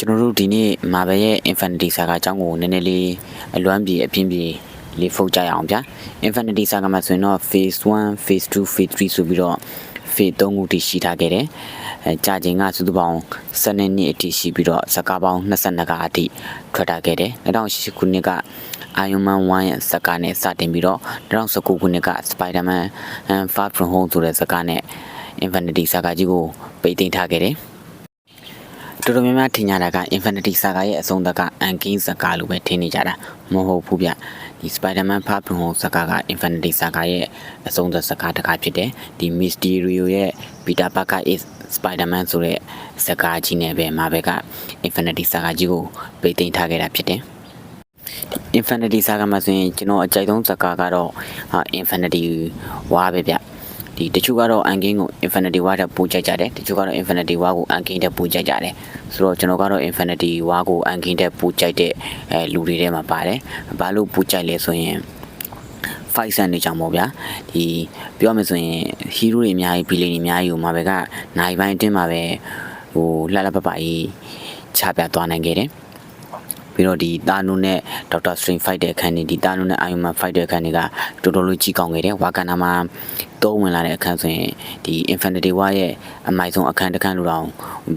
ကျွန်တော်တို့ဒီနေ့ Marvel ရဲ့ Infinity Saga အကြောင်းကိုနည်းနည်းလေးအလွမ်းပြေအပြင်းပြေလေးဖုတ်ကြရအောင်ဗျာ Infinity Saga မှာဆိုရင်တော့ Phase 1 Phase 2 Phase 3ဆိုပြီးတော့ Phase 3ခုထိရှိထားခဲ့တယ်အဲကြာချိန်ကစုစုပေါင်း12နှစ်အထိရှိပြီးတော့ဇာကားပေါင်း22ကအထိထွက်ထားခဲ့တယ်2008ခုနှစ်က Iron Man 1ရဲ့ဇာကားနဲ့စတင်ပြီးတော့2019ခုနှစ်က Spider-Man Far From Home ဆိုတဲ့ဇာကားနဲ့ Infinity Saga ကြီးကိုပိတ်သိမ်းထားခဲ့တယ် တော်တော်များများထင်ကြတာက Infinity Saga ရဲ့အဆုံးသတ်က Endgame Saga လို့ပဲထင်နေကြတာမဟုတ်ဘူးဗျဒီ Spider-Man Far From Home Saga က Infinity Saga ရဲ့အဆုံးသတ် Saga တစ်ခါဖြစ်တယ်ဒီ Mysterio ရဲ့ Peter Parker is Spider-Man ဆိုတဲ့ Saga ကြီးနဲ့ပဲ Marvel က Infinity Saga ကြီးကိုပိတ်သိမ်းထားခဲ့တာဖြစ်တယ် Infinity Saga မှာဆိုရင်ကျွန်တော်အကြိုက်ဆုံးဇာတ်ကားကတော့ဟာ Infinity War ပဲဗျ ဒီတချို့ကတော့ Endgame ကို Infinity War တက်ပို့ကြိုက်ကြတယ်တချို့ကတော့ Infinity War ကို Endgame တက်ပို့ကြိုက်ကြတယ်ဆိုတော့ကျွန်တော်ကတော့ Infinity War ကို Endgame တက်ပို့ကြိုက်တဲ့အဲလူတွေထဲမှာပါတယ်ဘာလို့ပို့ကြိုက်လဲဆိုရင် fight ဆန်နေကြမှာဗျာဒီပြောမယ်ဆိုရင် hero တွေအများကြီး villain တွေအများကြီးကိုမှာပဲကနိုင်ပိုင်းအတင်းမှာပဲဟိုလှလှပပကြီးချပြသွားနိုင်ခဲ့တယ် ပြီးတော့ဒီတာနုနဲ့ဒေါက်တာစထရင်ဖိုက်တဲ့အခန်းတွေဒီတာနုနဲ့အာယုံမန်ဖိုက်တဲ့အခန်းတွေကတော်တော်လေးကြီးကောင်းခဲ့တယ်ဝါကန်နာမှာတုံးဝင်လာတဲ့အခန်းဆိုရင်ဒီ Infinity War ရဲ့အမိုက်ဆုံးအခန်းတစ်ခန်းလို့တောင်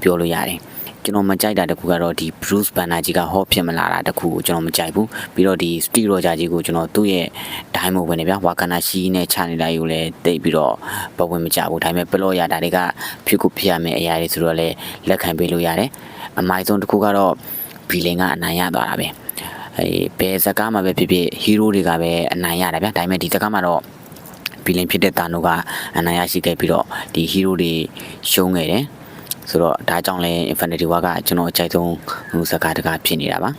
ပြောလို့ရတယ်ကျွန်တော်မကြိုက်တာတခုကတော့ဒီ Bruce Banner ကြီးကဟော့ဖြစ်မလာတာတခုကိုကျွန်တော်မကြိုက်ဘူးပြီးတော့ဒီ Steve Rogers ကြီးကိုကျွန်တော်သူ့ရဲ့ဒိုင်းမို့ပဲနေဗျာဝါကန်နာရှိနဲ့ချနေတာကြီးကိုလည်းတိတ်ပြီးတော့ဘဝင်မကြဘူးဒါပေမဲ့ပလော့ရတာတွေကဖြစ်ခုဖြစ်ရမယ့်အရာတွေဆိုတော့လည်းလက်ခံပေးလို့ရတယ်အမိုက်ဆုံးတခုကတော့ ဘီလင်ကအနိုင်ရသွားတာပဲအဲဘယ်ဇကားမှာပဲဖြစ်ဖြစ်ဟီးရိုးတွေကပဲအနိုင်ရတာဗျာဒါပေမဲ့ဒီဇကားမှာတော့ဘီလင်ဖြစ်တဲ့တာနိုကအနိုင်ရရှိခဲ့ပြီးတော့ဒီဟီးရိုးတွေရှုံးခဲ့တယ်ဆိုတော့ဒါကြောင့်လဲ Infinity War ကကျွန်တော်အကြိုက်ဆုံးဇကားတကားဖြစ်နေတာပါ